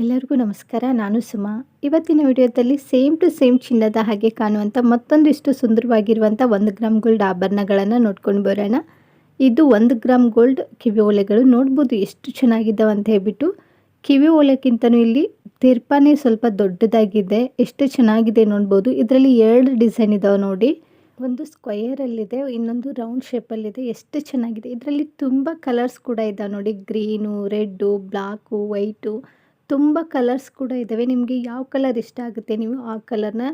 ಎಲ್ಲರಿಗೂ ನಮಸ್ಕಾರ, ನಾನು ಸುಮಾ. ಇವತ್ತಿನ ವಿಡಿಯೋದಲ್ಲಿ ಸೇಮ್ ಟು ಸೇಮ್ ಚಿನ್ನದ ಹಾಗೆ ಕಾಣುವಂಥ ಮತ್ತೊಂದಿಷ್ಟು ಸುಂದರವಾಗಿರುವಂಥ ಒಂದು ಗ್ರಾಮ್ ಗೋಲ್ಡ್ ಆಭರಣಗಳನ್ನು ನೋಡ್ಕೊಂಡು ಬರೋಣ. ಇದು ಒಂದು ಗ್ರಾಮ್ ಗೋಲ್ಡ್ ಕಿವಿ ಓಲೆಗಳು. ನೋಡ್ಬೋದು ಎಷ್ಟು ಚೆನ್ನಾಗಿದ್ದಾವೆ ಅಂತ ಹೇಳ್ಬಿಟ್ಟು. ಕಿವಿ ಓಲೆಕ್ಕಿಂತನೂ ಇಲ್ಲಿ ತಿರ್ಪಾನೇ ಸ್ವಲ್ಪ ದೊಡ್ಡದಾಗಿದೆ. ಎಷ್ಟು ಚೆನ್ನಾಗಿದೆ ನೋಡ್ಬೋದು. ಇದರಲ್ಲಿ ಎರಡು ಡಿಸೈನ್ ಇದಾವೆ ನೋಡಿ. ಒಂದು ಸ್ಕ್ವಯರಲ್ಲಿದೆ ಇನ್ನೊಂದು ರೌಂಡ್ ಶೇಪಲ್ಲಿದೆ ಎಷ್ಟು ಚೆನ್ನಾಗಿದೆ. ಇದರಲ್ಲಿ ತುಂಬ ಕಲರ್ಸ್ ಕೂಡ ಇದ್ದಾವೆ ನೋಡಿ. Green, red, black, white. ತುಂಬ ಕಲರ್ಸ್ ಕೂಡ ಇದ್ದಾವೆ ನಿಮಗೆ ಯಾವ ಕಲರ್ ಇಷ್ಟ ಆಗುತ್ತೆ ನೀವು ಆ ಕಲರ್ನ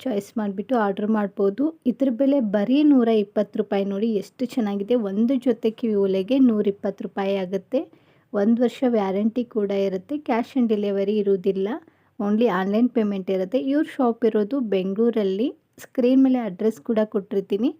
ಚಾಯ್ಸ್ ಮಾಡಿಬಿಟ್ಟು ಆರ್ಡ್ರ್ ಮಾಡ್ಬೋದು. ಇದ್ರ ಬೆಲೆ ಬರೀ ನೂರ ಇಪ್ಪತ್ತು ರೂಪಾಯಿ ನೋಡಿ ಎಷ್ಟು ಚೆನ್ನಾಗಿದೆ. ಒಂದು ಜೊತೆ ಕಿವಿ ಒಲೆಗೆ ನೂರಿಪ್ಪತ್ತು ರೂಪಾಯಿ ಆಗುತ್ತೆ. ಒಂದು ವರ್ಷ ವ್ಯಾರಂಟಿ ಕೂಡ ಇರುತ್ತೆ. ಕ್ಯಾಶ್ ಆನ್ ಡೆಲಿವರಿ ಇರುವುದಿಲ್ಲ. ಓನ್ಲಿ ಆನ್ಲೈನ್ ಪೇಮೆಂಟ್ ಇರುತ್ತೆ. ಇವ್ರ ಶಾಪ್ ಇರೋದು ಬೆಂಗಳೂರಲ್ಲಿ. ಸ್ಕ್ರೀನ್ ಮೇಲೆ ಅಡ್ರೆಸ್ ಕೂಡ ಕೊಟ್ಟಿರ್ತೀನಿ.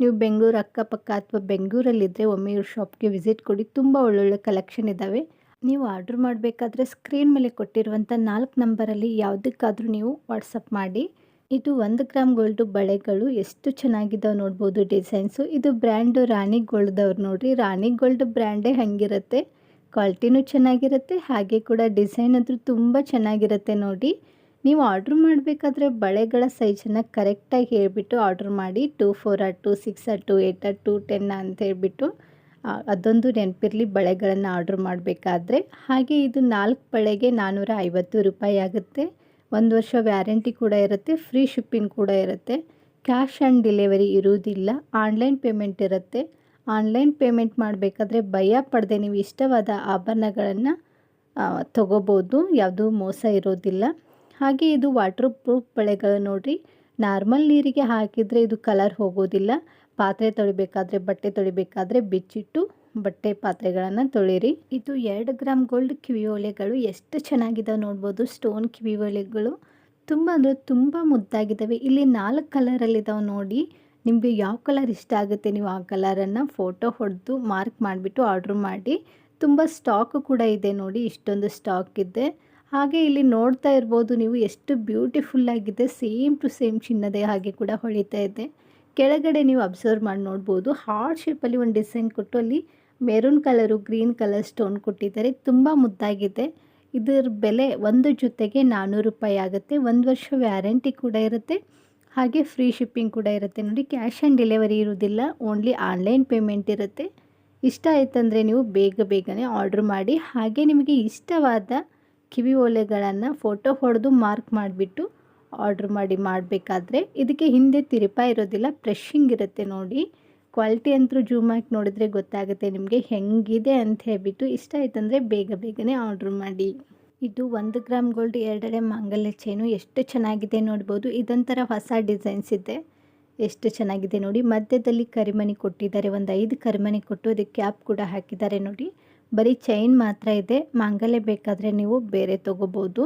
ನೀವು ಬೆಂಗಳೂರು ಅಕ್ಕಪಕ್ಕ ಅಥವಾ ಬೆಂಗಳೂರಲ್ಲಿದ್ದರೆ ಒಮ್ಮೆ ಇವ್ರ ಶಾಪ್ಗೆ ವಿಸಿಟ್ ಕೊಡಿ. ತುಂಬ ಒಳ್ಳೊಳ್ಳೆ ಕಲೆಕ್ಷನ್ ಇದ್ದಾವೆ ನೀವು ಆರ್ಡ್ರ್ ಮಾಡಬೇಕಾದ್ರೆ ಸ್ಕ್ರೀನ್ ಮೇಲೆ ಕೊಟ್ಟಿರುವಂಥ ನಾಲ್ಕು ನಂಬರಲ್ಲಿ ಯಾವುದಕ್ಕಾದರೂ ನೀವು ವಾಟ್ಸಪ್ ಮಾಡಿ. ಇದು ಒಂದು ಗ್ರಾಮ್ ಗೋಲ್ಡು ಬಳೆಗಳು ಎಷ್ಟು ಚೆನ್ನಾಗಿದ್ದಾವೆ ನೋಡ್ಬೋದು ಡಿಸೈನ್ಸು. ಇದು ಬ್ರ್ಯಾಂಡು ರಾಣಿ ಗೋಲ್ಡ್ದವ್ರು ನೋಡಿರಿ. ರಾಣಿ ಗೋಲ್ಡ್ ಬ್ರ್ಯಾಂಡೇ ಹಾಗಿರುತ್ತೆ. ಕ್ವಾಲಿಟಿನೂ ಚೆನ್ನಾಗಿರುತ್ತೆ. ಹಾಗೆ ಕೂಡ ಡಿಸೈನ್ ಅಂತೂ ತುಂಬ ಚೆನ್ನಾಗಿರುತ್ತೆ ನೋಡಿ. ನೀವು ಆರ್ಡ್ರ್ ಮಾಡಬೇಕಾದ್ರೆ ಬಳೆಗಳ ಸೈಜನ್ನು ಕರೆಕ್ಟಾಗಿ ಹೇಳಿಬಿಟ್ಟು ಆರ್ಡ್ರ್ ಮಾಡಿ. Two four or two six or two eight ಆ ಟು ಟೆನ್ ಅಂತ ಹೇಳ್ಬಿಟ್ಟು ಅದೊಂದು ನೆನಪಿರಲಿ, ಬಳೆಗಳನ್ನು ಆರ್ಡ್ರ್ ಮಾಡಬೇಕಾದ್ರೆ. ಹಾಗೆ ಇದು ನಾಲ್ಕು ಬಳೆಗೆ ನಾನ್ನೂರ ಐವತ್ತು ರೂಪಾಯಿ ಆಗುತ್ತೆ. ಒಂದು ವರ್ಷ ವ್ಯಾರಂಟಿ ಕೂಡ ಇರುತ್ತೆ, ಫ್ರೀ ಶಿಪ್ಪಿಂಗ್ ಕೂಡ ಇರುತ್ತೆ. ಕ್ಯಾಶ್ ಆ್ಯಂಡ್ ಡೆಲಿವರಿ ಇರುವುದಿಲ್ಲ, ಆನ್ಲೈನ್ ಪೇಮೆಂಟ್ ಇರುತ್ತೆ. ಆನ್ಲೈನ್ ಪೇಮೆಂಟ್ ಮಾಡಬೇಕಾದ್ರೆ ಭಯ ಪಡೆದೆ ನೀವು ಇಷ್ಟವಾದ ಆಭರಣಗಳನ್ನು ತಗೋಬೋದು, ಯಾವುದೂ ಮೋಸ ಇರೋದಿಲ್ಲ. ಹಾಗೆ ಇದು ವಾಟರ್ ಪ್ರೂಫ್ ಬಳೆಗಳು ನೋಡಿರಿ, ನಾರ್ಮಲ್ ನೀರಿಗೆ ಹಾಕಿದರೆ ಇದು ಕಲರ್ ಹೋಗೋದಿಲ್ಲ. ಪಾತ್ರೆ ತೊಳಿಬೇಕಾದ್ರೆ ಬಟ್ಟೆ ತೊಳಿಬೇಕಾದ್ರೆ ಬಿಚ್ಚಿಟ್ಟು ಬಟ್ಟೆ ಪಾತ್ರೆಗಳನ್ನು ತೊಳಿರಿ. ಇದು ಎರಡು ಗ್ರಾಮ್ ಗೋಲ್ಡ್ ಕಿವಿ ಒಲೆಗಳು ಎಷ್ಟು ಚೆನ್ನಾಗಿದೆ ನೋಡ್ಬೋದು. ಸ್ಟೋನ್ ಕಿವಿ ಒಲೆಗಳು ತುಂಬ ಅಂದರೆ ತುಂಬ ಮುದ್ದಾಗಿದ್ದಾವೆ. ಇಲ್ಲಿ ನಾಲ್ಕು ಕಲರಲ್ಲಿದ್ದಾವೆ ನೋಡಿ. ನಿಮಗೆ ಯಾವ ಕಲರ್ ಇಷ್ಟ ಆಗುತ್ತೆ ನೀವು ಆ ಕಲರನ್ನು ಫೋಟೋ ಹೊಡೆದು ಮಾರ್ಕ್ ಮಾಡಿಬಿಟ್ಟು ಆರ್ಡ್ರ್ ಮಾಡಿ. ತುಂಬ ಸ್ಟಾಕ್ ಕೂಡ ಇದೆ ನೋಡಿ, ಇಷ್ಟೊಂದು ಸ್ಟಾಕ್ ಇದೆ. ಹಾಗೆ ಇಲ್ಲಿ ನೋಡ್ತಾ ಇರ್ಬೋದು ನೀವು ಎಷ್ಟು ಬ್ಯೂಟಿಫುಲ್ ಆಗಿದೆ. ಸೇಮ್ ಟು ಸೇಮ್ ಚಿನ್ನದೇ ಹಾಗೆ ಕೂಡ ಹೊಳಿತಾ ಇದೆ. ಕೆಳಗಡೆ ನೀವು ಅಬ್ಸರ್ವ್ ಮಾಡಿ ನೋಡ್ಬೋದು. ಹಾರ್ಟ್ ಶೇಪಲ್ಲಿ ಒಂದು ಡಿಸೈನ್ ಕೊಟ್ಟು ಅಲ್ಲಿ maroon colour green colour stone ಕೊಟ್ಟಿದ್ದಾರೆ. ತುಂಬ ಮುದ್ದಾಗಿದೆ. ಇದರ ಬೆಲೆ ಒಂದು ಜೊತೆಗೆ ನಾನ್ನೂರು ರೂಪಾಯಿ ಆಗುತ್ತೆ. ಒಂದು ವರ್ಷ ವ್ಯಾರಂಟಿ ಕೂಡ ಇರುತ್ತೆ. ಹಾಗೆ ಫ್ರೀ ಶಿಪ್ಪಿಂಗ್ ಕೂಡ ಇರುತ್ತೆ. ನೋಡಿ ಕ್ಯಾಶ್ ಆನ್ ಡೆಲಿವರಿ ಇರೋದಿಲ್ಲ ಓನ್ಲಿ ಆನ್ಲೈನ್ ಪೇಮೆಂಟ್ ಇರುತ್ತೆ. ಇಷ್ಟ ಆಯ್ತಂದರೆ ನೀವು ಬೇಗ ಬೇಗನೆ ಆರ್ಡ್ರ್ ಮಾಡಿ. ಹಾಗೆ ನಿಮಗೆ ಇಷ್ಟವಾದ ಕಿವಿ ಓಲೆಗಳನ್ನು ಫೋಟೋ ಹೊಡೆದು ಮಾರ್ಕ್ ಮಾಡಿಬಿಟ್ಟು ಆರ್ಡ್ರ್ ಮಾಡಿ ಮಾಡಬೇಕಾದ್ರೆ ಇದಕ್ಕೆ ಹಿಂದೆ ತಿರುಪ ಇರೋದಿಲ್ಲ, ಫ್ರೆಶಿಂಗ್ ಇರುತ್ತೆ ನೋಡಿ. ಕ್ವಾಲಿಟಿ ಅಂತೂ ಜೂಮ್ ಹಾಕಿ ನೋಡಿದ್ರೆ ಗೊತ್ತಾಗುತ್ತೆ ನಿಮಗೆ ಹೆಂಗಿದೆ ಅಂತ ಹೇಳ್ಬಿಟ್ಟು ಇಷ್ಟ ಆಯ್ತಂದರೆ ಬೇಗ ಬೇಗನೆ ಆರ್ಡ್ರ್ ಮಾಡಿ. ಇದು ಒಂದು ಗ್ರಾಮ್ ಗೋಲ್ಡ್ ಎರಡನೇ ಮಾಂಗಲ್ಯ ಚೈನು. ಎಷ್ಟು ಚೆನ್ನಾಗಿದೆ ನೋಡ್ಬೋದು. ಇದೊಂಥರ ಹೊಸ ಡಿಸೈನ್ಸ್ ಇದೆ. ಎಷ್ಟು ಚೆನ್ನಾಗಿದೆ ನೋಡಿ. ಮಧ್ಯದಲ್ಲಿ ಕರಿಮಣಿ ಕೊಟ್ಟಿದ್ದಾರೆ. ಒಂದು ಐದು ಕರಿಮಣಿ ಕೊಟ್ಟು ಅದಕ್ಕೆ ಕ್ಯಾಪ್ ಕೂಡ ಹಾಕಿದ್ದಾರೆ ನೋಡಿ. ಬರೀ ಚೈನ್ ಮಾತ್ರ ಇದೆ. ಮಾಂಗಲ್ಯ ಬೇಕಾದರೆ ನೀವು ಬೇರೆ ತೊಗೋಬೋದು.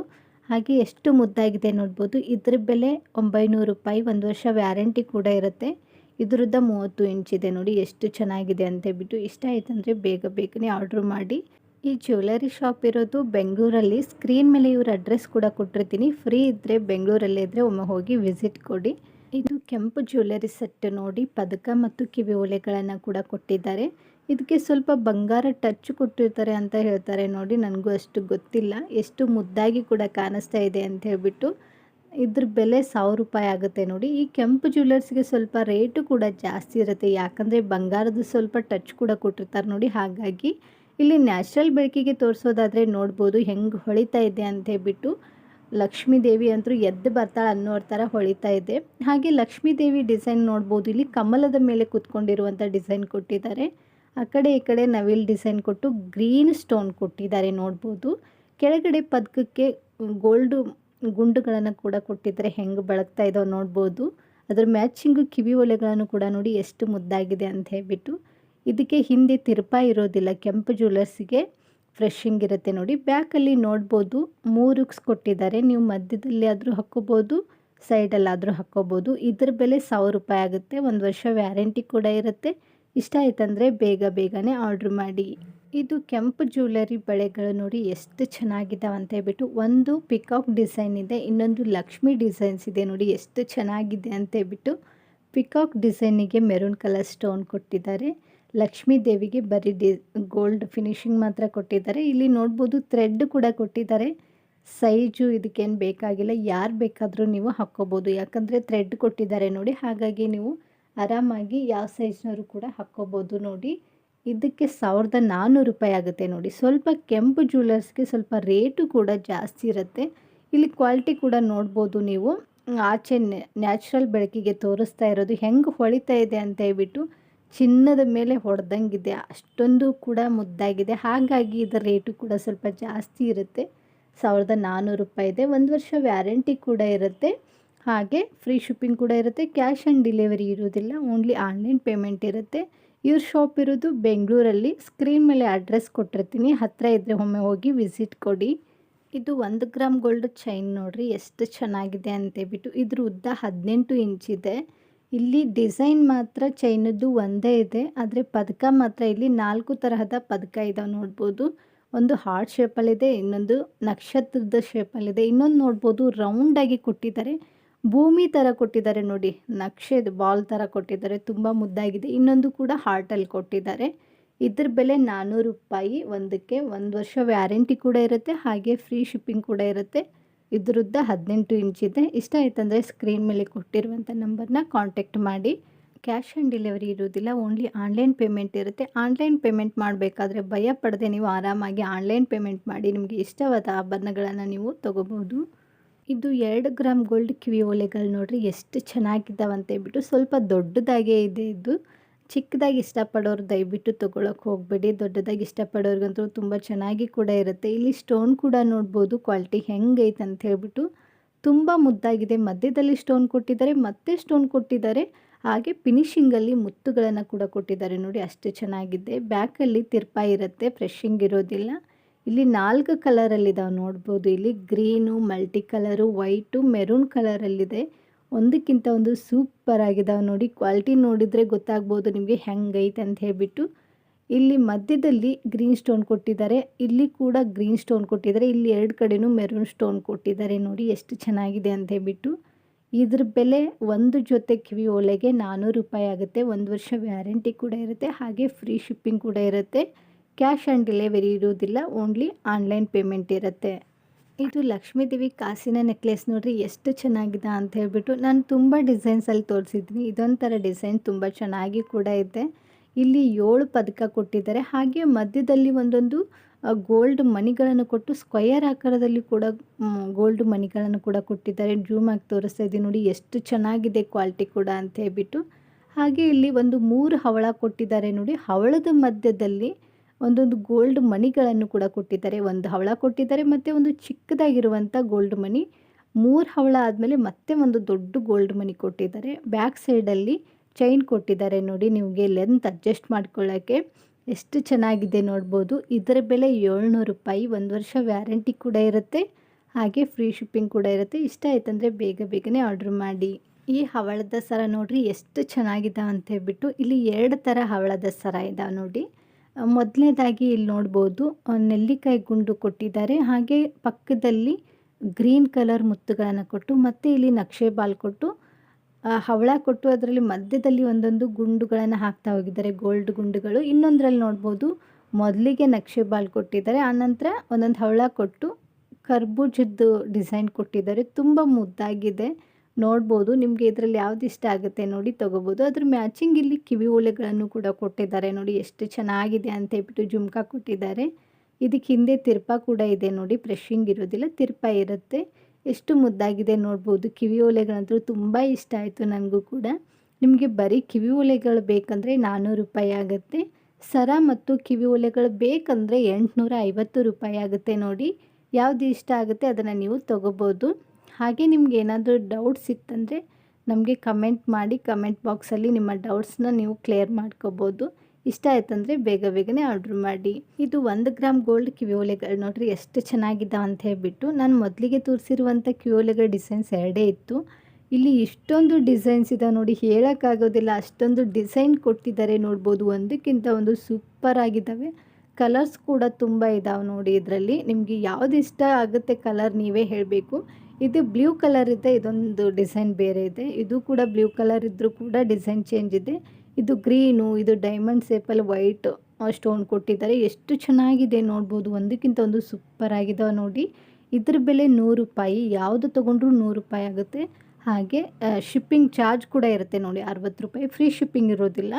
ಹಾಗೆ ಎಷ್ಟು ಮುದ್ದಾಗಿದೆ ನೋಡ್ಬೋದು. ಇದ್ರ ಬೆಲೆ ಒಂಬೈನೂರು ರೂಪಾಯಿ, ಒಂದು ವರ್ಷ ವ್ಯಾರಂಟಿ ಕೂಡ ಇರುತ್ತೆ. ಇದ್ರದ್ದು ಮೂವತ್ತು ಇಂಚಿದೆ ನೋಡಿ, ಎಷ್ಟು ಚೆನ್ನಾಗಿದೆ ಅಂತ ಹೇಳ್ಬಿಟ್ಟು ಇಷ್ಟ ಆಯ್ತಂದರೆ ಬೇಗ ಬೇಗನೆ ಆರ್ಡ್ರ್ ಮಾಡಿ. ಈ ಜ್ಯುವೆಲರಿ ಶಾಪ್ ಇರೋದು ಬೆಂಗಳೂರಲ್ಲಿ. ಸ್ಕ್ರೀನ್ ಮೇಲೆ ಇವ್ರ ಅಡ್ರೆಸ್ ಕೂಡ ಕೊಟ್ಟಿರ್ತೀನಿ. ಫ್ರೀ ಇದ್ದರೆ ಬೆಂಗಳೂರಲ್ಲಿ ಇದ್ದರೆ ಒಮ್ಮೆ ಹೋಗಿ ವಿಸಿಟ್ ಕೊಡಿ. ಇದು ಕೆಂಪು ಜ್ಯುವೆಲರಿ ಸೆಟ್ ನೋಡಿ, ಪದಕ ಮತ್ತು ಕಿವಿ ಓಲೆಗಳನ್ನು ಕೂಡ ಕೊಟ್ಟಿದ್ದಾರೆ. ಇದಕ್ಕೆ ಸ್ವಲ್ಪ ಬಂಗಾರ ಟಚ್ ಕೊಟ್ಟಿರ್ತಾರೆ ಅಂತ ಹೇಳ್ತಾರೆ ನೋಡಿ, ನನಗೂ ಅಷ್ಟು ಗೊತ್ತಿಲ್ಲ. ಎಷ್ಟು ಮುದ್ದಾಗಿ ಕೂಡ ಕಾಣಿಸ್ತಾ ಇದೆ ಅಂತ ಹೇಳ್ಬಿಟ್ಟು ಇದ್ರ ಬೆಲೆ ಸಾವಿರ ರೂಪಾಯಿ ಆಗುತ್ತೆ ನೋಡಿ. ಈ ಕೆಂಪು ಜ್ಯುವೆಲರ್ಸ್ಗೆ ಸ್ವಲ್ಪ ರೇಟು ಕೂಡ ಜಾಸ್ತಿ ಇರುತ್ತೆ. ಯಾಕಂದರೆ ಬಂಗಾರದ ಸ್ವಲ್ಪ ಟಚ್ ಕೂಡ ಕೊಟ್ಟಿರ್ತಾರೆ ನೋಡಿ. ಹಾಗಾಗಿ ಇಲ್ಲಿ ನ್ಯಾಚುರಲ್ ಬೆಳಕಿಗೆ ತೋರಿಸೋದಾದರೆ ನೋಡ್ಬೋದು, ಹೆಂಗೆ ಹೊಳಿತಾ ಇದೆ ಅಂತ ಹೇಳ್ಬಿಟ್ಟು ಲಕ್ಷ್ಮೀ ದೇವಿ ಅಂತೂ ಎದ್ದು ಬರ್ತಾಳೆ ಅನ್ನೋ ಥರ ಹೊಳಿತಾ ಇದೆ. ಹಾಗೆ ಲಕ್ಷ್ಮೀ ದೇವಿ ಡಿಸೈನ್ ನೋಡ್ಬೋದು. ಇಲ್ಲಿ ಕಮಲದ ಮೇಲೆ ಕೂತ್ಕೊಂಡಿರುವಂಥ ಡಿಸೈನ್ ಕೊಟ್ಟಿದ್ದಾರೆ. ಆ ಕಡೆ ಈ ಕಡೆ ನವಿಲ್ ಡಿಸೈನ್ ಕೊಟ್ಟು ಗ್ರೀನ್ ಸ್ಟೋನ್ ಕೊಟ್ಟಿದ್ದಾರೆ ನೋಡ್ಬೋದು. ಕೆಳಗಡೆ ಪದಕಕ್ಕೆ ಗೋಲ್ಡು ಗುಂಡುಗಳನ್ನು ಕೂಡ ಕೊಟ್ಟಿದ್ದಾರೆ. ಹೆಂಗೆ ಬೆಳಗ್ತಾ ಇದಾವೆ ನೋಡ್ಬೋದು. ಅದರ ಮ್ಯಾಚಿಂಗು ಕಿವಿ ಒಲೆಗಳನ್ನು ಕೂಡ ನೋಡಿ ಎಷ್ಟು ಮುದ್ದಾಗಿದೆ ಅಂತ ಹೇಳ್ಬಿಟ್ಟು. ಇದಕ್ಕೆ ಹಿಂದೆ ತಿರುಪ ಇರೋದಿಲ್ಲ. ಕೆಂಪು ಜ್ಯುವೆಲರ್ಸಿಗೆ ಫ್ರೆಶಿಂಗ್ ಇರುತ್ತೆ ನೋಡಿ. ಬ್ಯಾಕಲ್ಲಿ ನೋಡ್ಬೋದು. ಮೂರುಕ್ಸ್ ಕೊಟ್ಟಿದ್ದಾರೆ. ನೀವು ಮಧ್ಯದಲ್ಲಿ ಆದರೂ ಹಾಕ್ಕೋಬೋದು, ಸೈಡಲ್ಲಾದರೂ ಹಾಕ್ಕೋಬೋದು. ಇದ್ರ ಬೆಲೆ ಸಾವಿರ ರೂಪಾಯಿ ಆಗುತ್ತೆ. ಒಂದು ವರ್ಷ ವ್ಯಾರಂಟಿ ಕೂಡ ಇರುತ್ತೆ. ಇಷ್ಟ ಆಯ್ತಂದರೆ ಬೇಗ ಬೇಗನೆ ಆರ್ಡ್ರ್ ಮಾಡಿ. ಇದು ಕೆಂಪು ಜ್ಯುವೆಲರಿ ಬಳೆಗಳು ನೋಡಿ ಎಷ್ಟು ಚೆನ್ನಾಗಿದ್ದಾವೆ ಅಂತ ಹೇಳ್ಬಿಟ್ಟು ಒಂದು ಪಿಕಾಕ್ ಡಿಸೈನ್ ಇದೆ, ಇನ್ನೊಂದು ಲಕ್ಷ್ಮಿ ಡಿಸೈನ್ಸ್ ಇದೆ ನೋಡಿ ಎಷ್ಟು ಚೆನ್ನಾಗಿದೆ ಅಂತ ಹೇಳ್ಬಿಟ್ಟು ಪಿಕಾಕ್ ಡಿಸೈನಿಗೆ ಮೆರೂನ್ ಕಲರ್ ಸ್ಟೋನ್ ಕೊಟ್ಟಿದ್ದಾರೆ. ಲಕ್ಷ್ಮೀ ದೇವಿಗೆ ಬರೀ ಡಿ ಗೋಲ್ಡ್ ಫಿನಿಶಿಂಗ್ ಮಾತ್ರ ಕೊಟ್ಟಿದ್ದಾರೆ. ಇಲ್ಲಿ ನೋಡ್ಬೋದು ಥ್ರೆಡ್ ಕೂಡ ಕೊಟ್ಟಿದ್ದಾರೆ. ಸೈಜು ಇದಕ್ಕೇನು ಬೇಕಾಗಿಲ್ಲ, ಯಾರು ಬೇಕಾದರೂ ನೀವು ಹಾಕ್ಕೋಬೋದು. ಯಾಕಂದರೆ ಥ್ರೆಡ್ ಕೊಟ್ಟಿದ್ದಾರೆ ನೋಡಿ, ಹಾಗಾಗಿ ನೀವು ಆರಾಮಾಗಿ ಯಾವ ಸೈಜ್ನವರು ಕೂಡ ಹಾಕ್ಕೋಬೋದು ನೋಡಿ. ಇದಕ್ಕೆ ಸಾವಿರದ ನಾನ್ನೂರು ರೂಪಾಯಿ ಆಗುತ್ತೆ ನೋಡಿ. ಸ್ವಲ್ಪ ಕೆಂಪು ಜ್ಯುವೆಲರ್ಸ್ಗೆ ಸ್ವಲ್ಪ ರೇಟು ಕೂಡ ಜಾಸ್ತಿ ಇರುತ್ತೆ. ಇಲ್ಲಿ ಕ್ವಾಲಿಟಿ ಕೂಡ ನೋಡ್ಬೋದು ನೀವು. ಆಚೆ ನ್ಯಾಚುರಲ್ ಬೆಳಕಿಗೆ ತೋರಿಸ್ತಾ ಇರೋದು ಹೆಂಗೆ ಹೊಳಿತಾ ಇದೆ ಅಂತ ಹೇಳ್ಬಿಟ್ಟು ಚಿನ್ನದ ಮೇಲೆ ಹೊಡೆದಂಗಿದೆ. ಅಷ್ಟೊಂದು ಕೂಡ ಮುದ್ದಾಗಿದೆ. ಹಾಗಾಗಿ ಇದರ ರೇಟು ಕೂಡ ಸ್ವಲ್ಪ ಜಾಸ್ತಿ ಇರುತ್ತೆ. ಸಾವಿರದ ನಾನ್ನೂರು ರೂಪಾಯಿ ಇದೆ. ಒಂದು ವರ್ಷ ವ್ಯಾರಂಟಿ ಕೂಡ ಇರುತ್ತೆ. ಹಾಗೆ ಫ್ರೀ ಶಿಪ್ಪಿಂಗ್ ಕೂಡ ಇರುತ್ತೆ. ಕ್ಯಾಶ್ ಆ್ಯಂಡ್ ಡೆಲಿವರಿ ಇರೋದಿಲ್ಲ ಓನ್ಲಿ ಆನ್ಲೈನ್ ಪೇಮೆಂಟ್ ಇರುತ್ತೆ. ಇವ್ರ ಶಾಪ್ ಇರೋದು ಬೆಂಗಳೂರಲ್ಲಿ. ಸ್ಕ್ರೀನ್ ಮೇಲೆ ಅಡ್ರೆಸ್ ಕೊಟ್ಟಿರ್ತೀನಿ. ಹತ್ತಿರ ಇದ್ದರೆ ಒಮ್ಮೆ ಹೋಗಿ ವಿಸಿಟ್ ಕೊಡಿ. ಇದು ಒಂದು ಗ್ರಾಮ್ ಗೋಲ್ಡ್ ಚೈನ್ ನೋಡಿರಿ. ಎಷ್ಟು ಚೆನ್ನಾಗಿದೆ ಅಂತೇಳ್ಬಿಟ್ಟು ಇದ್ರ ಉದ್ದ ಹದಿನೆಂಟು ಇಂಚಿದೆ ಇಲ್ಲಿ ಡಿಸೈನ್ ಮಾತ್ರ ಚೈನದ್ದು ಒಂದೇ ಇದೆ. ಆದರೆ ಪದಕ ಮಾತ್ರ ಇಲ್ಲಿ ನಾಲ್ಕು ತರಹದ ಪದಕ ಇದಾವೆ ನೋಡ್ಬೋದು. ಒಂದು ಹಾರ್ಟ್ ಶೇಪಲ್ಲಿದೆ, ಇನ್ನೊಂದು ನಕ್ಷತ್ರದ ಶೇಪಲ್ಲಿದೆ. ಇನ್ನೊಂದು ನೋಡ್ಬೋದು ರೌಂಡಾಗಿ ಕೊಟ್ಟಿದ್ದಾರೆ. ಭೂಮಿ ಥರ ಕೊಟ್ಟಿದ್ದಾರೆ ನೋಡಿ, ನಕ್ಷೆ ಬಾಲ್ ಥರ ಕೊಟ್ಟಿದ್ದಾರೆ, ತುಂಬ ಮುದ್ದಾಗಿದೆ. ಇನ್ನೊಂದು ಕೂಡ ಹಾರ್ಟಲ್ಲಿ ಕೊಟ್ಟಿದ್ದಾರೆ. ಇದ್ರ ಬೆಲೆ ನಾನ್ನೂರು ರೂಪಾಯಿ, ಒಂದಕ್ಕೆ ಒಂದು ವರ್ಷ ವ್ಯಾರಂಟಿ ಕೂಡ ಇರುತ್ತೆ, ಹಾಗೆ ಫ್ರೀ ಶಿಪ್ಪಿಂಗ್ ಕೂಡ ಇರುತ್ತೆ. ಇದ್ರದ್ದು ಹದಿನೆಂಟು ಇಂಚಿದೆ ಇಷ್ಟ ಆಯ್ತಂದರೆ ಸ್ಕ್ರೀನ್ ಮೇಲೆ ಕೊಟ್ಟಿರುವಂಥ ನಂಬರ್ನ ಕಾಂಟ್ಯಾಕ್ಟ್ ಮಾಡಿ. ಕ್ಯಾಶ್ ಆನ್ ಡೆಲಿವರಿ ಇರೋದಿಲ್ಲ ಓನ್ಲಿ ಆನ್ಲೈನ್ ಪೇಮೆಂಟ್ ಇರುತ್ತೆ. ಆನ್ಲೈನ್ ಪೇಮೆಂಟ್ ಮಾಡಬೇಕಾದ್ರೆ ಭಯ ಪಡದೆ ನೀವು ಆರಾಮಾಗಿ ಆನ್ಲೈನ್ ಪೇಮೆಂಟ್ ಮಾಡಿ ನಿಮಗೆ ಇಷ್ಟವಾದ ಆಭರಣಗಳನ್ನು ನೀವು ತೊಗೋಬೋದು ಇದು ಎರಡು ಗ್ರಾಮ್ ಗೋಲ್ಡ್ ಕಿವಿ ಓಲೆಗಳು ನೋಡ್ರಿ ಎಷ್ಟು ಹೇಳ್ಬಿಟ್ಟು ಸ್ವಲ್ಪ ದೊಡ್ಡದಾಗೇ ಇದೆ ಇದು. ಚಿಕ್ಕದಾಗಿ ಇಷ್ಟಪಡೋರು ದಯವಿಟ್ಟು ತೊಗೊಳಕ್ಕೆ ಹೋಗಬೇಡಿ. ದೊಡ್ಡದಾಗಿ ಇಷ್ಟಪಡೋರಿಗಂತೂ ತುಂಬ ಚೆನ್ನಾಗಿ ಕೂಡ ಇರುತ್ತೆ. ಇಲ್ಲಿ ಸ್ಟೋನ್ ಕೂಡ ನೋಡ್ಬೋದು. ಕ್ವಾಲಿಟಿ ಹೆಂಗೈತೆ ಅಂತ ಹೇಳ್ಬಿಟ್ಟು ತುಂಬ ಮುದ್ದಾಗಿದೆ. ಮಧ್ಯದಲ್ಲಿ ಸ್ಟೋನ್ ಕೊಟ್ಟಿದ್ದಾರೆ, ಮತ್ತೆ ಸ್ಟೋನ್ ಕೊಟ್ಟಿದ್ದಾರೆ. ಹಾಗೆ ಫಿನಿಶಿಂಗಲ್ಲಿ ಮುತ್ತುಗಳನ್ನು ಕೂಡ ಕೊಟ್ಟಿದ್ದಾರೆ ನೋಡಿ, ಅಷ್ಟು ಚೆನ್ನಾಗಿದೆ. ಬ್ಯಾಕಲ್ಲಿ ತಿರ್ಪ ಇರುತ್ತೆ, ಫ್ರೆಶಿಂಗ್ ಇರೋದಿಲ್ಲ. ಇಲ್ಲಿ ನಾಲ್ಕು ಕಲರಲ್ಲಿದ್ದಾವೆ ನೋಡ್ಬೋದು. ಇಲ್ಲಿ green multi colour white maroon ಕಲರಲ್ಲಿದೆ ಒಂದಕ್ಕಿಂತ ಒಂದು ಸೂಪರ್ ಆಗಿದಾವೆ ನೋಡಿ. ಕ್ವಾಲಿಟಿ ನೋಡಿದರೆ ಗೊತ್ತಾಗ್ಬೋದು ನಿಮಗೆ ಹೆಂಗೈತೆ ಅಂತ ಹೇಳಿಬಿಟ್ಟು. ಇಲ್ಲಿ ಮಧ್ಯದಲ್ಲಿ ಗ್ರೀನ್ ಸ್ಟೋನ್ ಕೊಟ್ಟಿದ್ದಾರೆ. ಇಲ್ಲಿ ಕೂಡ ಗ್ರೀನ್ ಸ್ಟೋನ್ ಕೊಟ್ಟಿದ್ದಾರೆ. ಇಲ್ಲಿ ಎರಡು ಕಡೆನೂ ಮೆರೂನ್ ಸ್ಟೋನ್ ಕೊಟ್ಟಿದ್ದಾರೆ ನೋಡಿ ಎಷ್ಟು ಚೆನ್ನಾಗಿದೆ ಅಂತ ಹೇಳ್ಬಿಟ್ಟು. ಇದ್ರ ಬೆಲೆ ಒಂದು ಜೊತೆ ಕಿವಿ ಓಲೆಗೆ ನಾನ್ನೂರು ರೂಪಾಯಿ ಆಗುತ್ತೆ. ಒಂದು ವರ್ಷ ವ್ಯಾರಂಟಿ ಕೂಡ ಇರುತ್ತೆ. ಹಾಗೆ ಫ್ರೀ ಶಿಪ್ಪಿಂಗ್ ಕೂಡ ಇರುತ್ತೆ. ಕ್ಯಾಶ್ ಆನ್ ಡೆಲಿವರಿ ಇರೋದಿಲ್ಲ, ಓನ್ಲಿ ಆನ್ಲೈನ್ ಪೇಮೆಂಟ್ ಇರುತ್ತೆ. ಇದು ಲಕ್ಷ್ಮೀ ದೇವಿ ಕಾಸಿನ ನೆಕ್ಲೆಸ್ ನೋಡ್ರಿ, ಎಷ್ಟು ಚೆನ್ನಾಗಿದೆ ಅಂತ ಹೇಳ್ಬಿಟ್ಟು ನಾನು ತುಂಬ ಡಿಸೈನ್ಸಲ್ಲಿ ತೋರಿಸಿದ್ದೀನಿ. ಇದೊಂಥರ ಡಿಸೈನ್ ತುಂಬ ಚೆನ್ನಾಗಿ ಕೂಡ ಇದೆ. ಇಲ್ಲಿ ಏಳು ಪದಕ ಕೊಟ್ಟಿದ್ದಾರೆ. ಹಾಗೆ ಮಧ್ಯದಲ್ಲಿ ಒಂದೊಂದು ಗೋಲ್ಡ್ ಮಣಿಗಳನ್ನು ಕೊಟ್ಟು ಸ್ಕ್ವಯರ್ ಆಕಾರದಲ್ಲಿ ಕೂಡ ಗೋಲ್ಡ್ ಮಣಿಗಳನ್ನು ಕೂಡ ಕೊಟ್ಟಿದ್ದಾರೆ. ಜೂಮ್ ಆಗಿ ತೋರಿಸ್ತಾ ಇದ್ದೀನಿ ನೋಡಿ, ಎಷ್ಟು ಚೆನ್ನಾಗಿದೆ ಕ್ವಾಲಿಟಿ ಕೂಡ ಅಂತ ಹೇಳ್ಬಿಟ್ಟು. ಹಾಗೆ ಇಲ್ಲಿ ಒಂದು ಮೂರು ಹವಳ ಕೊಟ್ಟಿದ್ದಾರೆ ನೋಡಿ. ಹವಳದ ಮಧ್ಯದಲ್ಲಿ ಒಂದೊಂದು ಗೋಲ್ಡ್ ಮಣಿಗಳನ್ನು ಕೂಡ ಕೊಟ್ಟಿದ್ದಾರೆ. ಒಂದು ಹವಳ ಕೊಟ್ಟಿದ್ದಾರೆ ಮತ್ತು ಒಂದು ಚಿಕ್ಕದಾಗಿರುವಂಥ ಗೋಲ್ಡ್ ಮಣಿ. ಮೂರು ಹವಳ ಆದಮೇಲೆ ಮತ್ತೆ ಒಂದು ದೊಡ್ಡ ಗೋಲ್ಡ್ ಮಣಿ ಕೊಟ್ಟಿದ್ದಾರೆ. ಬ್ಯಾಕ್ ಸೈಡಲ್ಲಿ ಚೈನ್ ಕೊಟ್ಟಿದ್ದಾರೆ ನೋಡಿ, ನಿಮಗೆ ಲೆಂತ್ ಅಡ್ಜಸ್ಟ್ ಮಾಡ್ಕೊಳ್ಳೋಕ್ಕೆ ಎಷ್ಟು ಚೆನ್ನಾಗಿದೆ ನೋಡ್ಬೋದು. ಇದರ ಬೆಲೆ ಏಳ್ನೂರು ರೂಪಾಯಿ. ಒಂದು ವರ್ಷ ವ್ಯಾರಂಟಿ ಕೂಡ ಇರುತ್ತೆ. ಹಾಗೆ ಫ್ರೀ ಶಿಪ್ಪಿಂಗ್ ಕೂಡ ಇರುತ್ತೆ. ಇಷ್ಟ ಆಯ್ತಂದರೆ ಬೇಗ ಬೇಗನೆ ಆರ್ಡ್ರ್ ಮಾಡಿ. ಈ ಹವಳದ ಸರ ನೋಡ್ರಿ, ಎಷ್ಟು ಚೆನ್ನಾಗಿದೆ ಅಂತ ಹೇಳ್ಬಿಟ್ಟು, ಇಲ್ಲಿ ಎರಡು ಥರ ಹವಳದ ಸರ ಇದಾವೆ ನೋಡಿ. ಮೊದಲನೇದಾಗಿ ಇಲ್ಲಿ ನೋಡ್ಬೋದು ನೆಲ್ಲಿಕಾಯಿ ಗುಂಡು ಕೊಟ್ಟಿದ್ದಾರೆ. ಹಾಗೆ ಪಕ್ಕದಲ್ಲಿ ಗ್ರೀನ್ ಕಲರ್ ಮುತ್ತುಗಳನ್ನು ಕೊಟ್ಟು, ಮತ್ತು ಇಲ್ಲಿ ನಕ್ಷೆ ಬಾಲ್ ಕೊಟ್ಟು ಹವಳ ಕೊಟ್ಟು, ಅದರಲ್ಲಿ ಮಧ್ಯದಲ್ಲಿ ಒಂದೊಂದು ಗುಂಡುಗಳನ್ನು ಹಾಕ್ತಾ ಹೋಗಿದ್ದಾರೆ. ಗೋಲ್ಡ್ ಗುಂಡುಗಳು. ಇನ್ನೊಂದರಲ್ಲಿ ನೋಡ್ಬೋದು, ಮೊದಲಿಗೆ ನಕ್ಷೆ ಬಾಲ್ ಕೊಟ್ಟಿದ್ದಾರೆ. ಆನಂತರ ಒಂದೊಂದು ಹವಳ ಕೊಟ್ಟು, ಕರ್ಬೂಜದ್ದು ಡಿಸೈನ್ ಕೊಟ್ಟಿದ್ದಾರೆ. ತುಂಬ ಮುದ್ದಾಗಿದೆ. ನೋಡ್ಬೋದು. ನಿಮಗೆ ಇದರಲ್ಲಿ ಯಾವ್ದು ಇಷ್ಟ ಆಗುತ್ತೆ ನೋಡಿ ತಗೋಬೋದು. ಅದ್ರ ಮ್ಯಾಚಿಂಗ್ ಇಲ್ಲಿ ಕಿವಿ ಓಲೆಗಳನ್ನು ಕೂಡ ಕೊಟ್ಟಿದ್ದಾರೆ ನೋಡಿ ಎಷ್ಟು ಚೆನ್ನಾಗಿದೆ ಅಂತ ಹೇಳ್ಬಿಟ್ಟು ಜುಮ್ಕಾ ಕೊಟ್ಟಿದ್ದಾರೆ. ಇದಕ್ಕೆ ಹಿಂದೆ ತಿರ್ಪ ಕೂಡ ಇದೆ ನೋಡಿ ಫ್ರೆಶಿಂಗ್ ಇರೋದಿಲ್ಲ, ತಿರ್ಪ ಇರುತ್ತೆ. ಎಷ್ಟು ಮುದ್ದಾಗಿದೆ ನೋಡ್ಬೋದು. ಕಿವಿ ಓಲೆಗಳಂತೂ ತುಂಬ ಇಷ್ಟ ಆಯಿತು ನನಗೂ ಕೂಡ. ನಿಮಗೆ ಬರೀ ಕಿವಿ ಓಲೆಗಳು ಬೇಕಂದರೆ ನಾನ್ನೂರು ರೂಪಾಯಿ ಆಗುತ್ತೆ. ಸರ ಮತ್ತು ಕಿವಿ ಓಲೆಗಳು ಬೇಕಂದರೆ ಎಂಟುನೂರ ರೂಪಾಯಿ ಆಗುತ್ತೆ ನೋಡಿ. ಯಾವುದು ಇಷ್ಟ ಆಗುತ್ತೆ ಅದನ್ನು ನೀವು ತೊಗೋಬೋದು. ಹಾಗೆ ನಿಮ್ಗೆ ಏನಾದರೂ ಡೌಟ್ಸ್ ಇತ್ತಂದರೆ ನಮಗೆ ಕಮೆಂಟ್ ಮಾಡಿ ಕಮೆಂಟ್ ಬಾಕ್ಸಲ್ಲಿ ನಿಮ್ಮ ಡೌಟ್ಸ್ನ ನೀವು ಕ್ಲಿಯರ್ ಮಾಡ್ಕೋಬೋದು. ಇಷ್ಟ ಆಯ್ತಂದರೆ ಬೇಗ ಬೇಗನೆ ಆರ್ಡ್ರ್ ಮಾಡಿ. ಇದು ಒಂದು ಗ್ರಾಮ್ ಗೋಲ್ಡ್ ಕಿವಿಯೋಲೆಗಳು ನೋಡ್ರಿ ಎಷ್ಟು ಚೆನ್ನಾಗಿದ್ದಾವೆ ಅಂತ ಹೇಳಿಬಿಟ್ಟು ನಾನು ಮೊದಲಿಗೆ ತೋರಿಸಿರುವಂಥ ಕಿವಿಯೋಲೆಗಳ ಡಿಸೈನ್ಸ್ ಎರಡೇ ಇತ್ತು. ಇಲ್ಲಿ ಇಷ್ಟೊಂದು ಡಿಸೈನ್ಸ್ ಇದಾವೆ ನೋಡಿ ಹೇಳೋಕ್ಕಾಗೋದಿಲ್ಲ. ಅಷ್ಟೊಂದು ಡಿಸೈನ್ ಕೊಟ್ಟಿದ್ದಾರೆ ನೋಡ್ಬೋದು. ಒಂದಕ್ಕಿಂತ ಒಂದು ಸೂಪರ್ ಆಗಿದ್ದಾವೆ. ಕಲರ್ಸ್ ಕೂಡ ತುಂಬ ಇದ್ದಾವೆ ನೋಡಿ ಇದರಲ್ಲಿ. ನಿಮಗೆ ಯಾವ್ದು ಇಷ್ಟ ಆಗುತ್ತೆ ಕಲರ್ ನೀವೇ ಹೇಳಬೇಕು. ಇದು ಬ್ಲೂ ಕಲರ್ ಇದೆ, ಇದೊಂದು ಡಿಸೈನ್ ಬೇರೆ ಇದೆ. ಇದು ಕೂಡ ಬ್ಲೂ ಕಲರ್ ಇದ್ದರೂ ಕೂಡ ಡಿಸೈನ್ ಚೇಂಜ್ ಇದೆ. ಇದು ಗ್ರೀನು, ಇದು ಡೈಮಂಡ್ ಸೇಪಲ್ಲಿ ವೈಟ್ ಸ್ಟೋನ್ ಕೊಟ್ಟಿದ್ದಾರೆ. ಎಷ್ಟು ಚೆನ್ನಾಗಿದೆ ನೋಡ್ಬೋದು. ಒಂದಕ್ಕಿಂತ ಒಂದು ಸೂಪರ್ ಆಗಿದಾವೆ ನೋಡಿ. ಇದ್ರ ಬೆಲೆ ನೂರು ರೂಪಾಯಿ. ಯಾವುದು ತೊಗೊಂಡ್ರೂ ನೂರು ರೂಪಾಯಿ ಆಗುತ್ತೆ. ಹಾಗೆ ಶಿಪ್ಪಿಂಗ್ ಚಾರ್ಜ್ ಕೂಡ ಇರುತ್ತೆ ನೋಡಿ. ಅರವತ್ತು ರೂಪಾಯಿ. ಫ್ರೀ ಶಿಪ್ಪಿಂಗ್ ಇರೋದಿಲ್ಲ.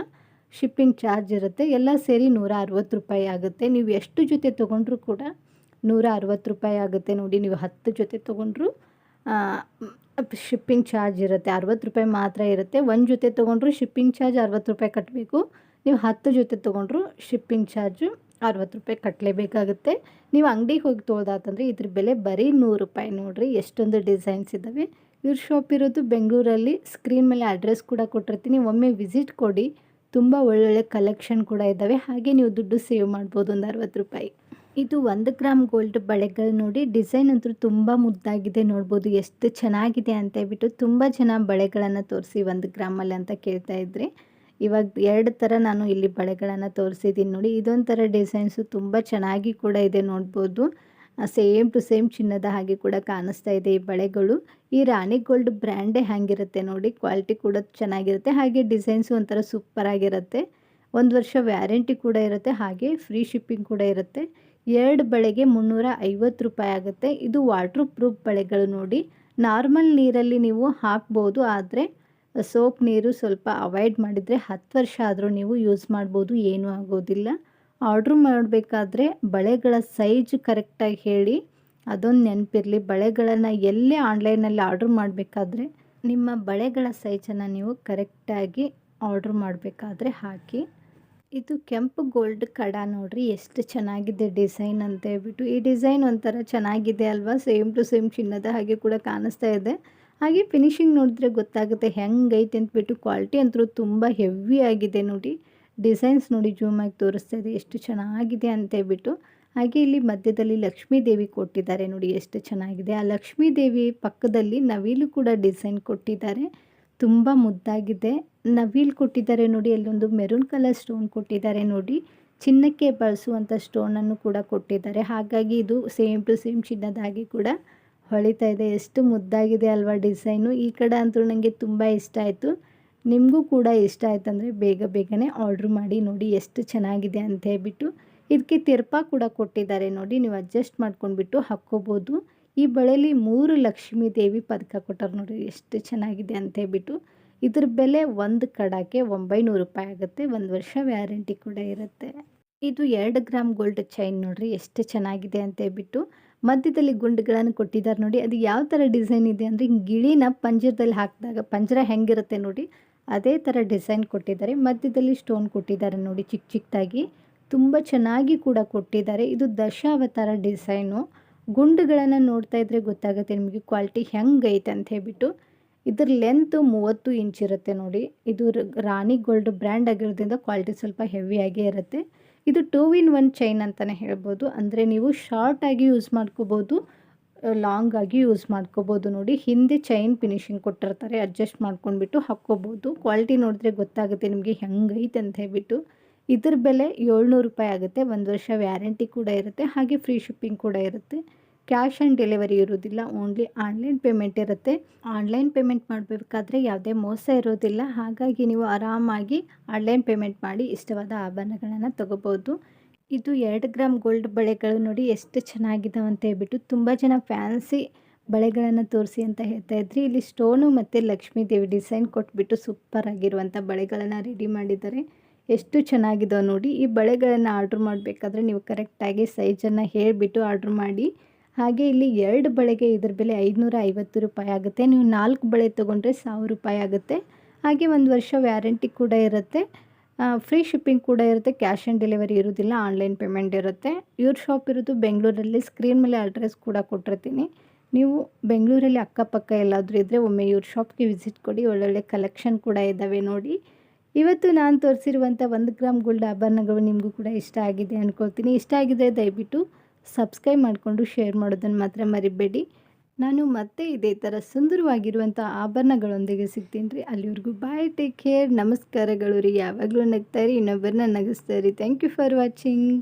ಶಿಪ್ಪಿಂಗ್ ಚಾರ್ಜ್ ಇರುತ್ತೆ. ಎಲ್ಲ ಸೇರಿ ನೂರ ಅರವತ್ತು ರೂಪಾಯಿ ಆಗುತ್ತೆ. ನೀವು ಎಷ್ಟು ಜೊತೆ ತೊಗೊಂಡ್ರೂ ಕೂಡ ನೂರ ಅರವತ್ತು ರೂಪಾಯಿ ಆಗುತ್ತೆ ನೋಡಿ. ನೀವು ಹತ್ತು ಜೊತೆ ತೊಗೊಂಡ್ರು ಶಿಪ್ಪಿಂಗ್ ಚಾರ್ಜ್ ಇರುತ್ತೆ. ಅರವತ್ತು ರೂಪಾಯಿ ಮಾತ್ರ ಇರುತ್ತೆ. ಒಂದು ಜೊತೆ ತೊಗೊಂಡ್ರು ಶಿಪ್ಪಿಂಗ್ ಚಾರ್ಜ್ ಅರವತ್ತು ರೂಪಾಯಿ ಕಟ್ಟಬೇಕು ನೀವು ಹತ್ತು ಜೊತೆ ತೊಗೊಂಡ್ರು ಶಿಪ್ಪಿಂಗ್ ಚಾರ್ಜು ಅರವತ್ತು ರೂಪಾಯಿ ಕಟ್ಟಲೇಬೇಕಾಗುತ್ತೆ ನೀವು ಅಂಗಡಿಗೆ ಹೋಗಿ ತೊಳ್ದಾತಂದರೆ ಇದ್ರ ಬೆಲೆ ಬರೀ ನೂರು ರೂಪಾಯಿ. ನೋಡಿರಿ ಎಷ್ಟೊಂದು ಡಿಸೈನ್ಸ್ ಇದ್ದಾವೆ ಇವ್ರ ಶಾಪ್ ಇರೋದು ಬೆಂಗಳೂರಲ್ಲಿ. ಸ್ಕ್ರೀನ್ ಮೇಲೆ ಅಡ್ರೆಸ್ ಕೂಡ ಕೊಟ್ಟಿರ್ತೀನಿ. ಒಮ್ಮೆ ವಿಸಿಟ್ ಕೊಡಿ. ತುಂಬ ಒಳ್ಳೊಳ್ಳೆ ಕಲೆಕ್ಷನ್ ಕೂಡ ಇದ್ದಾವೆ ಹಾಗೆ ನೀವು ದುಡ್ಡು ಸೇವ್ ಮಾಡ್ಬೋದು ಒಂದು ಅರವತ್ತು ರೂಪಾಯಿ. ಇದು ಒಂದು ಗ್ರಾಮ್ ಗೋಲ್ಡ್ ಬಳೆಗಳು ನೋಡಿ ಡಿಸೈನ್ ಅಂತೂ ತುಂಬ ಮುದ್ದಾಗಿದೆ ನೋಡ್ಬೋದು. ಎಷ್ಟು ಚೆನ್ನಾಗಿದೆ ಅಂತ ಹೇಳ್ಬಿಟ್ಟು ತುಂಬ ಜನ ಬಳೆಗಳನ್ನು ತೋರಿಸಿ ಒಂದು ಗ್ರಾಮಲ್ಲಿ ಅಂತ ಕೇಳ್ತಾ ಇದ್ರಿ. ಇವಾಗ ಎರಡು ಥರ ನಾನು ಇಲ್ಲಿ ಬಳೆಗಳನ್ನು ತೋರಿಸಿದ್ದೀನಿ ನೋಡಿ. ಇದೊಂಥರ ಡಿಸೈನ್ಸು ತುಂಬ ಚೆನ್ನಾಗಿ ಕೂಡ ಇದೆ ನೋಡ್ಬೋದು. ಸೇಮ್ ಟು ಸೇಮ್ ಚಿನ್ನದ ಹಾಗೆ ಕೂಡ ಕಾಣಿಸ್ತಾ ಇದೆ ಈ ಬಳೆಗಳು. ಈ ರಾಣಿ ಗೋಲ್ಡ್ ಬ್ರ್ಯಾಂಡೇ ಹಾಗಿರುತ್ತೆ ನೋಡಿ. ಕ್ವಾಲಿಟಿ ಕೂಡ ಚೆನ್ನಾಗಿರುತ್ತೆ. ಹಾಗೆ ಡಿಸೈನ್ಸು ಒಂಥರ ಸೂಪರ್ ಆಗಿರುತ್ತೆ ಒಂದು ವರ್ಷ ವ್ಯಾರಂಟಿ ಕೂಡ ಇರುತ್ತೆ. ಹಾಗೆ ಫ್ರೀ ಶಿಪ್ಪಿಂಗ್ ಕೂಡ ಇರುತ್ತೆ. ಎರಡು ಬಳೆಗೆ ಮುನ್ನೂರ ಐವತ್ತು ರೂಪಾಯಿ ಆಗುತ್ತೆ. ಇದು ವಾಟ್ರ್ ಪ್ರೂಫ್ ಬಳೆಗಳು ನೋಡಿ. ನಾರ್ಮಲ್ ನೀರಲ್ಲಿ ನೀವು ಹಾಕ್ಬೋದು, ಆದರೆ ಸೋಪ್ ನೀರು ಸ್ವಲ್ಪ ಅವಾಯ್ಡ್ ಮಾಡಿದರೆ ಹತ್ತು ವರ್ಷ ಆದರೂ ನೀವು ಯೂಸ್ ಮಾಡ್ಬೋದು, ಏನೂ ಆಗೋದಿಲ್ಲ. ಆರ್ಡ್ರ್ ಮಾಡಬೇಕಾದ್ರೆ ಬಳೆಗಳ ಸೈಜ್ ಕರೆಕ್ಟಾಗಿ ಹೇಳಿ, ಅದೊಂದು ನೆನಪಿರಲಿ. ಬಳೆಗಳನ್ನು ಎಲ್ಲೇ ಆನ್ಲೈನಲ್ಲಿ ಆರ್ಡ್ರ್ ಮಾಡಬೇಕಾದ್ರೆ ನಿಮ್ಮ ಬಳೆಗಳ ಸೈಜನ್ನು ನೀವು ಕರೆಕ್ಟಾಗಿ ಆರ್ಡ್ರ್ ಮಾಡಬೇಕಾದ್ರೆ ಹಾಕಿ. ಇದು ಕೆಂಪು ಗೋಲ್ಡ್ ಕಡ ನೋಡ್ರಿ, ಎಷ್ಟು ಚೆನ್ನಾಗಿದೆ ಡಿಸೈನ್ ಅಂತ ಹೇಳ್ಬಿಟ್ಟು. ಈ ಡಿಸೈನ್ ಒಂಥರ ಚೆನ್ನಾಗಿದೆ ಅಲ್ವಾ? ಸೇಮ್ ಟು ಸೇಮ್ ಚಿನ್ನದ ಹಾಗೆ ಕೂಡ ಕಾಣಿಸ್ತಾ ಇದೆ. ಹಾಗೆ ಫಿನಿಶಿಂಗ್ ನೋಡಿದ್ರೆ ಗೊತ್ತಾಗುತ್ತೆ ಹೆಂಗೈತೆ ಅಂತಬಿಟ್ಟು ಕ್ವಾಲಿಟಿ ಅಂತೂ ತುಂಬ ಹೆವಿ ಆಗಿದೆ ನೋಡಿ. ಡಿಸೈನ್ಸ್ ನೋಡಿ ಜೂಮ್ ಆಗಿ ತೋರಿಸ್ತಾ ಇದೆ, ಎಷ್ಟು ಚೆನ್ನಾಗಿದೆ ಅಂತ ಹೇಳ್ಬಿಟ್ಟು. ಹಾಗೆ ಇಲ್ಲಿ ಮಧ್ಯದಲ್ಲಿ ಲಕ್ಷ್ಮೀ ದೇವಿ ಕೊಟ್ಟಿದ್ದಾರೆ ನೋಡಿ, ಎಷ್ಟು ಚೆನ್ನಾಗಿದೆ. ಆ ಲಕ್ಷ್ಮೀ ದೇವಿ ಪಕ್ಕದಲ್ಲಿ ನವಿಲು ಕೂಡ ಡಿಸೈನ್ ಕೊಟ್ಟಿದ್ದಾರೆ. ತುಂಬ ಮುದ್ದಾಗಿದೆ. ನವಿಲ್ ಕೊಟ್ಟಿದ್ದಾರೆ ನೋಡಿ, ಅಲ್ಲೊಂದು ಮೆರೂನ್ ಕಲರ್ ಸ್ಟೋನ್ ಕೊಟ್ಟಿದ್ದಾರೆ ನೋಡಿ. ಚಿನ್ನಕ್ಕೆ ಬಳಸುವಂಥ ಸ್ಟೋನನ್ನು ಕೂಡ ಕೊಟ್ಟಿದ್ದಾರೆ. ಹಾಗಾಗಿ ಇದು ಸೇಮ್ ಟು ಸೇಮ್ ಚಿನ್ನದಾಗಿ ಕೂಡ ಹೊಳಿತಾ ಇದೆ. ಎಷ್ಟು ಮುದ್ದಾಗಿದೆ ಅಲ್ವಾ ಡಿಸೈನು. ಈ ಕಡೆ ಅಂತೂ ನನಗೆ ತುಂಬ ಇಷ್ಟ ಆಯಿತು. ನಿಮಗೂ ಕೂಡ ಇಷ್ಟ ಆಯ್ತು ಅಂದರೆ ಬೇಗ ಬೇಗನೆ ಆರ್ಡ್ರ್ ಮಾಡಿ ನೋಡಿ ಎಷ್ಟು ಚೆನ್ನಾಗಿದೆ ಅಂತ ಹೇಳ್ಬಿಟ್ಟು. ಇದಕ್ಕೆ ತಿರ್ಪ ಕೂಡ ಕೊಟ್ಟಿದ್ದಾರೆ ನೋಡಿ. ನೀವು ಅಡ್ಜಸ್ಟ್ ಮಾಡ್ಕೊಂಡ್ಬಿಟ್ಟು ಹಾಕ್ಕೋಬೋದು. ಈ ಬಳೆಯಲ್ಲಿ ಮೂರು ಲಕ್ಷ್ಮೀ ದೇವಿ ಪದಕ ಕೊಟ್ಟರು ನೋಡಿ ಎಷ್ಟು ಚೆನ್ನಾಗಿದೆ ಅಂತ ಹೇಳ್ಬಿಟ್ಟು. ಇದ್ರ ಬೆಲೆ ಒಂದು ಕಡಾಕೆ ಒಂಬೈನೂರು ರೂಪಾಯಿ ಆಗುತ್ತೆ, ಒಂದು ವರ್ಷ ವ್ಯಾರಂಟಿ ಕೂಡ ಇರುತ್ತೆ. ಇದು ಎರಡು ಗ್ರಾಮ್ ಗೋಲ್ಡ್ ಚೈನ್ ನೋಡ್ರಿ, ಎಷ್ಟು ಚೆನ್ನಾಗಿದೆ ಅಂತ ಹೇಳ್ಬಿಟ್ಟು. ಮಧ್ಯದಲ್ಲಿ ಗುಂಡುಗಳನ್ನು ಕೊಟ್ಟಿದ್ದಾರೆ ನೋಡಿ, ಅದು ಯಾವ ಥರ ಡಿಸೈನ್ ಇದೆ ಅಂದರೆ ಗಿಳಿನ ಪಂಜರದಲ್ಲಿ ಹಾಕಿದಾಗ ಪಂಜರ ಹೆಂಗಿರುತ್ತೆ ನೋಡಿ, ಅದೇ ಥರ ಡಿಸೈನ್ ಕೊಟ್ಟಿದ್ದಾರೆ ಮಧ್ಯದಲ್ಲಿ ಸ್ಟೋನ್ ಕೊಟ್ಟಿದ್ದಾರೆ ನೋಡಿ ಚಿಕ್ಕ ಚಿಕ್ಕದಾಗಿ ತುಂಬ ಚೆನ್ನಾಗಿ ಕೂಡ ಕೊಟ್ಟಿದ್ದಾರೆ ಇದು ದಶಾವತಾರ ಡಿಸೈನು. ಗುಂಡುಗಳನ್ನು ನೋಡ್ತಾ ಇದ್ರೆ ಗೊತ್ತಾಗುತ್ತೆ ನಿಮಗೆ ಕ್ವಾಲಿಟಿ ಹೆಂಗೈತೆ ಅಂತ ಹೇಳ್ಬಿಟ್ಟು. ಇದ್ರ ಲೆಂತ್ ಮೂವತ್ತು ಇಂಚ್ ಇರುತ್ತೆ ನೋಡಿ. ಇದು ರಾಣಿ ಗೋಲ್ಡ್ ಬ್ರ್ಯಾಂಡ್ ಆಗಿರೋದ್ರಿಂದ ಕ್ವಾಲಿಟಿ ಸ್ವಲ್ಪ ಹೆವಿಯಾಗೇ ಇರುತ್ತೆ. ಇದು ಟೂ ಇನ್ ಒನ್ ಚೈನ್ ಅಂತಲೇ ಹೇಳ್ಬೋದು. ಅಂದರೆ ನೀವು ಶಾರ್ಟಾಗಿ ಯೂಸ್ ಮಾಡ್ಕೋಬೋದು ಲಾಂಗ್ ಆಗಿ ಯೂಸ್ ಮಾಡ್ಕೋಬೋದು ನೋಡಿ. ಹಿಂದೆ ಚೈನ್ ಫಿನಿಶಿಂಗ್ ಕೊಟ್ಟಿರ್ತಾರೆ ಅಡ್ಜಸ್ಟ್ ಮಾಡ್ಕೊಂಡ್ಬಿಟ್ಟು ಹಾಕ್ಕೋಬೋದು. ಕ್ವಾಲಿಟಿ ನೋಡಿದ್ರೆ ಗೊತ್ತಾಗುತ್ತೆ ನಿಮಗೆ ಹೆಂಗೈತೆ ಅಂತ ಹೇಳ್ಬಿಟ್ಟು. ಇದ್ರ ಬೆಲೆ ಏಳ್ನೂರು ರೂಪಾಯಿ ಆಗುತ್ತೆ. ಒಂದು ವರ್ಷ ವ್ಯಾರಂಟಿ ಕೂಡ ಇರುತ್ತೆ. ಹಾಗೆ ಫ್ರೀ ಶಿಪ್ಪಿಂಗ್ ಕೂಡ ಇರುತ್ತೆ. ಕ್ಯಾಶ್ ಆನ್ ಡೆಲಿವರಿ ಇರೋದಿಲ್ಲ ಓನ್ಲಿ ಆನ್ಲೈನ್ ಪೇಮೆಂಟ್ ಇರುತ್ತೆ. ಆನ್ಲೈನ್ ಪೇಮೆಂಟ್ ಮಾಡಬೇಕಾದ್ರೆ ಯಾವುದೇ ಮೋಸ ಇರೋದಿಲ್ಲ. ಹಾಗಾಗಿ ನೀವು ಆರಾಮಾಗಿ ಆನ್ಲೈನ್ ಪೇಮೆಂಟ್ ಮಾಡಿ ಇಷ್ಟವಾದ ಆಭರಣಗಳನ್ನು ತೊಗೋಬೋದು. ಇದು ಎರಡು ಗ್ರಾಮ್ ಗೋಲ್ಡ್ ಬಳೆಗಳು ನೋಡಿ ಎಷ್ಟು ಚೆನ್ನಾಗಿದ್ದಾವೆ ಅಂತ ಹೇಳ್ಬಿಟ್ಟು ತುಂಬ ಜನ ಫ್ಯಾನ್ಸಿ ಬಳೆಗಳನ್ನು ತೋರಿಸಿ ಅಂತ ಹೇಳ್ತಾ ಇದ್ರಿ. ಇಲ್ಲಿ ಸ್ಟೋನು ಮತ್ತು ಲಕ್ಷ್ಮೀ ದೇವಿ ಡಿಸೈನ್ ಕೊಟ್ಬಿಟ್ಟು ಸೂಪರ್ ಆಗಿರುವಂಥ ಬಳೆಗಳನ್ನು ರೆಡಿ ಮಾಡಿದ್ದಾರೆ. ಎಷ್ಟು ಚೆನ್ನಾಗಿದಾವೆ ನೋಡಿ. ಈ ಬಳೆಗಳನ್ನು ಆರ್ಡ್ರ್ ಮಾಡಬೇಕಾದ್ರೆ ನೀವು ಕರೆಕ್ಟಾಗಿ ಸೈಜನ್ನು ಹೇಳಿಬಿಟ್ಟು ಆರ್ಡ್ರ್ ಮಾಡಿ. ಹಾಗೆ ಇಲ್ಲಿ ಎರಡು ಬಳೆಗೆ ಇದ್ರ ಬೆಲೆ ಐದುನೂರ ಐವತ್ತು ರೂಪಾಯಿ ಆಗುತ್ತೆ. ನೀವು ನಾಲ್ಕು ಬಳೆ ತೊಗೊಂಡ್ರೆ ಸಾವಿರ ರೂಪಾಯಿ ಆಗುತ್ತೆ. ಹಾಗೆ ಒಂದು ವರ್ಷ ವ್ಯಾರಂಟಿ ಕೂಡ ಇರುತ್ತೆ. ಫ್ರೀ ಶಿಪ್ಪಿಂಗ್ ಕೂಡ ಇರುತ್ತೆ. ಕ್ಯಾಶ್ ಆನ್ ಡೆಲಿವರಿ ಇರೋದಿಲ್ಲ ಆನ್ಲೈನ್ ಪೇಮೆಂಟ್ ಇರುತ್ತೆ. ಇವ್ರ ಶಾಪ್ ಇರೋದು ಬೆಂಗಳೂರಲ್ಲಿ. ಸ್ಕ್ರೀನ್ ಮೇಲೆ ಅಡ್ರೆಸ್ ಕೂಡ ಕೊಟ್ಟಿರ್ತೀನಿ. ನೀವು ಬೆಂಗಳೂರಲ್ಲಿ ಅಕ್ಕಪಕ್ಕ ಎಲ್ಲಾದರೂ ಇದ್ದರೆ ಒಮ್ಮೆ ಇವ್ರ ಶಾಪ್ಗೆ ವಿಸಿಟ್ ಕೊಡಿ. ಒಳ್ಳೊಳ್ಳೆ ಕಲೆಕ್ಷನ್ ಕೂಡ ಇದ್ದಾವೆ ನೋಡಿ. ಇವತ್ತು ನಾನು ತೋರಿಸಿರುವಂಥ ಒಂದು ಗ್ರಾಮ್ ಗೋಲ್ಡ್ ಆಭರಣಗಳು ನಿಮಗೂ ಕೂಡ ಇಷ್ಟ ಆಗಿದೆ ಅಂದ್ಕೊಳ್ತೀನಿ ಇಷ್ಟ ಆಗಿದೆ ದಯವಿಟ್ಟು ಸಬ್ಸ್ಕ್ರೈಬ್ ಮಾಡಿಕೊಂಡು ಶೇರ್ ಮಾಡೋದನ್ನು ಮಾತ್ರ ಮರಿಬೇಡಿ. ನಾನು ಮತ್ತೆ ಇದೇ ಥರ ಸುಂದರವಾಗಿರುವಂಥ ಆಭರಣಗಳೊಂದಿಗೆ ಸಿಗ್ತೀನಿ ರೀ. ಅಲ್ಲಿವರೆಗೂ ಬಾಯ್ ಟೇಕ್ ಕೇರ್ ನಮಸ್ಕಾರಗಳು ರೀ. ಯಾವಾಗಲೂ ನಗ್ತಾ ಇರಿ, ಇನ್ನೊಬ್ಬರನ್ನ ನಗಿಸ್ತಾ ಥ್ಯಾಂಕ್ ಯು ಫಾರ್ ವಾಚಿಂಗ್